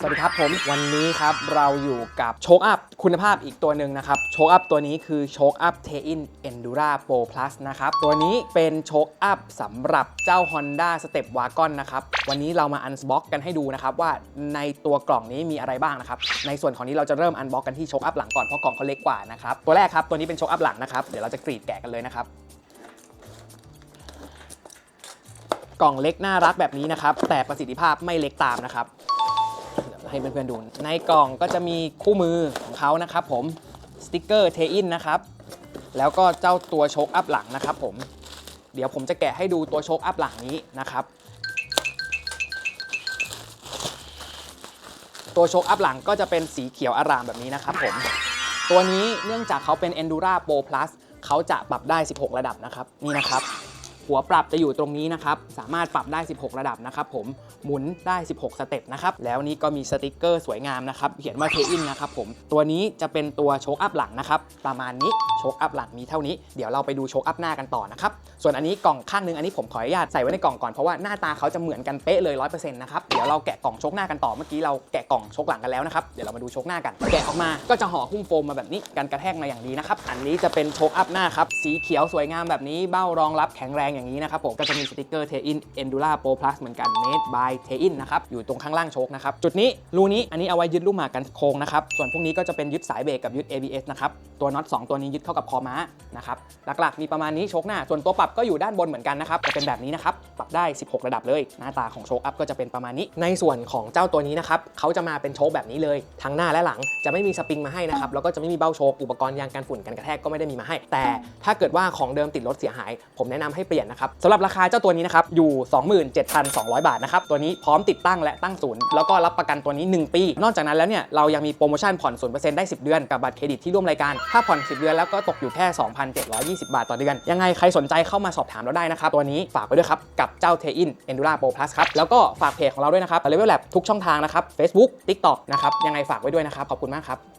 สวัสดีครับผมวันนี้ครับเราอยู่กับโชคอัพคุณภาพอีกตัวหนึ่งนะครับโชคอัพตัวนี้คือโชคอัพเทอิน Endura Pro Plus นะครับตัวนี้เป็นโชคอัพสำหรับเจ้า Honda Step Wagon นะครับวันนี้เรามาอันบ็อกกันให้ดูนะครับว่าในตัวกล่องนี้มีอะไรบ้างนะครับในส่วนของนี้เราจะเริ่มอันบ็อกกันที่โชคอัพหลังก่อนเพราะกล่องเขาเล็กกว่านะครับตัวแรกครับตัวนี้เป็นโชคอัพหลังนะครับเดี๋ยวเราจะกรีดแกะกันเลยนะครับกล่องเล็กน่ารักแบบนี้นะครับแต่ประสิทธิภาพไม่เล็กตามนะครับ ให้เพื่อนๆดู ในกล่องก็จะมีคู่มือของเขานะครับผมสติกเกอร์เทอินนะครับแล้วก็เจ้าตัวโชคอัพหลังนะครับผมเดี๋ยวผมจะแกะให้ดูตัวโชคอัพหลังนี้นะครับ ตัวโชคอัพหลังก็จะเป็นสีเขียวอารามแบบนี้นะครับผมตัวนี้เนื่องจากเขาเป็น Endura Pro Plus เขาจะปรับได้ 16 ระดับนะครับ นี่นะครับ หัวปรับจะอยู่ตรงนี้นะครับ สามารถปรับได้ 16 ระดับนะครับผม หมุนได้ 16 สเต็ปนะครับ แล้วนี้ก็มีสติกเกอร์สวยงามนะครับ เขียนว่าเทอินนะครับผม ตัวนี้จะเป็นตัวโชคอัพหลังนะครับ ประมาณนี้โชคอัพหลังมีเท่านี้เดี๋ยวเราไปดูโชคอัพหน้ากันต่อนะครับส่วนอันนี้กล่องข้างนึงอันนี้ผมขออนุญาตใส่ไว้ในกล่องก่อนเพราะว่าหน้าตาเขาจะเหมือนกันเป๊ะเลย100%นะครับเดี๋ยวเราแกะกล่องโชคหน้ากันต่อเมื่อกี้เราแกะกล่องโชคหลังกันแล้วนะครับเดี๋ยวเรามาดูโชคหน้ากัน แกะออกมาก็จะห่อหุ้มโฟมมาแบบนี้กันกระแทกมาอย่างดีนะครับอันนี้จะเป็นโชคอัพหน้าครับสีเขียวสวยงามแบบนี้เบ้ารองรับแข็งแรงอย่างนี้นะครับผมก็จะมีสติกเกอร์เทอิน Endura Pro Plus เหมือนกัน Made by เทอินนะครับอยู่ตรงข้างล่างโชคนะครับจุดนี้รูนี้อันนี้เอาไว้ยึดลูกหมากกันโค้งนะครับส่วนพวกนี้ก็จะเป็นยึดสายเบรกกับยึด ABS นะครับตัวน็อต2ตัวนี้ยึดเข้ากับคอม้านะครับหลักๆ มีประมาณนี้โชคหน้า ส่วนตัวปรับก็อยู่ด้านบนเหมือนกันนะครับจะเป็นแบบนี้นะครับปรับได้ 16 ระดับเลย หน้าตาของโชคอัพก็จะเป็นประมาณนี้ ในส่วนของเจ้าตัวนี้นะครับเขาจะมาเป็นโชคแบบนี้เลยทั้งหน้าและหลังจะไม่มีสปริงมาให้นะครับแล้วก็จะไม่มีเบ้าโชคอุปกรณ์ยางกันฝุ่นกันกระแทกก็ไม่ได้มีมาให้ แต่ถ้าเกิดว่าของเดิมติดรถเสียหาย ผมแนะนำให้เปลี่ยนนะครับสำหรับราคาเจ้าตัวนี้นะครับอยู่ 27,200 บาทนะครับตัวนี้พร้อมติดตั้งและตั้งศูนย์แล้วก็รับประกันตัวนี้ 1 ปี นอกจากนั้นแล้วเนี่ยเรายังมีโปรโมชั่นผ่อน0%ได้ 10 เดือนกับบัตรเครดิตที่ร่วมรายการถ้าผ่อน 10 เดือนแล้วก็ตกอยู่แค่ 2,720 บาทต่อเดือน ยังไงใครสนใจเข้ามาสอบถามเราได้นะครับ ตัวนี้ฝากไว้ด้วยครับ กับเจ้าเทอินเอนดูราโปรพลัสครับ แล้วก็ฝากเพจของเราด้วยนะครับเลเวลแลบทุกช่องทางนะครับ Facebook TikTok นะครับยังไงฝากไว้ด้วยนะครับขอบคุณมากครับ